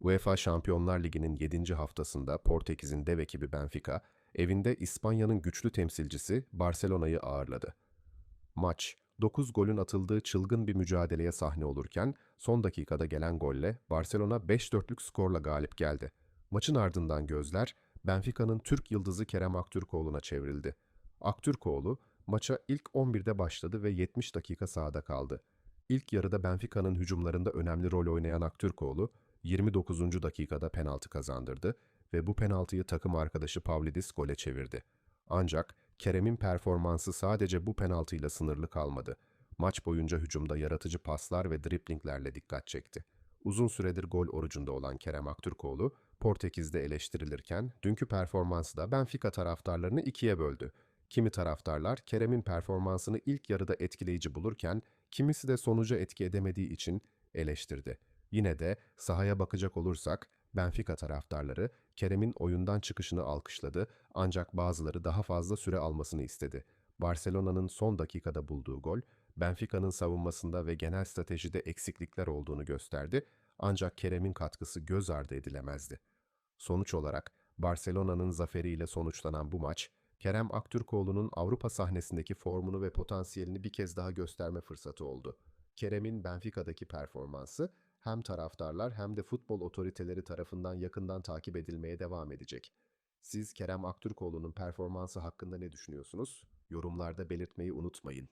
UEFA Şampiyonlar Ligi'nin 7. haftasında Portekiz'in dev ekibi Benfica, evinde İspanya'nın güçlü temsilcisi Barcelona'yı ağırladı. Maç, 9 golün atıldığı çılgın bir mücadeleye sahne olurken son dakikada gelen golle Barcelona 5-4'lük skorla galip geldi. Maçın ardından gözler Benfica'nın Türk yıldızı Kerem Aktürkoğlu'na çevrildi. Aktürkoğlu maça ilk 11'de başladı ve 70 dakika sahada kaldı. İlk yarıda Benfica'nın hücumlarında önemli rol oynayan Aktürkoğlu 29. dakikada penaltı kazandırdı ve bu penaltıyı takım arkadaşı Pavlidis gole çevirdi. Ancak Kerem'in performansı sadece bu penaltıyla sınırlı kalmadı. Maç boyunca hücumda yaratıcı paslar ve driplinglerle dikkat çekti. Uzun süredir gol orucunda olan Kerem Aktürkoğlu, Portekiz'de eleştirilirken dünkü performansı da Benfica taraftarlarını ikiye böldü. Kimi taraftarlar Kerem'in performansını ilk yarıda etkileyici bulurken, kimisi de sonuca etki edemediği için eleştirdi. Yine de sahaya bakacak olursak, Benfica taraftarları Kerem'in oyundan çıkışını alkışladı ancak bazıları daha fazla süre almasını istedi. Barcelona'nın son dakikada bulduğu gol, Benfica'nın savunmasında ve genel stratejide eksiklikler olduğunu gösterdi ancak Kerem'in katkısı göz ardı edilemezdi. Sonuç olarak Barcelona'nın zaferiyle sonuçlanan bu maç, Kerem Aktürkoğlu'nun Avrupa sahnesindeki formunu ve potansiyelini bir kez daha gösterme fırsatı oldu. Kerem'in Benfica'daki performansı hem taraftarlar hem de futbol otoriteleri tarafından yakından takip edilmeye devam edecek. Siz Kerem Aktürkoğlu'nun performansı hakkında ne düşünüyorsunuz? Yorumlarda belirtmeyi unutmayın.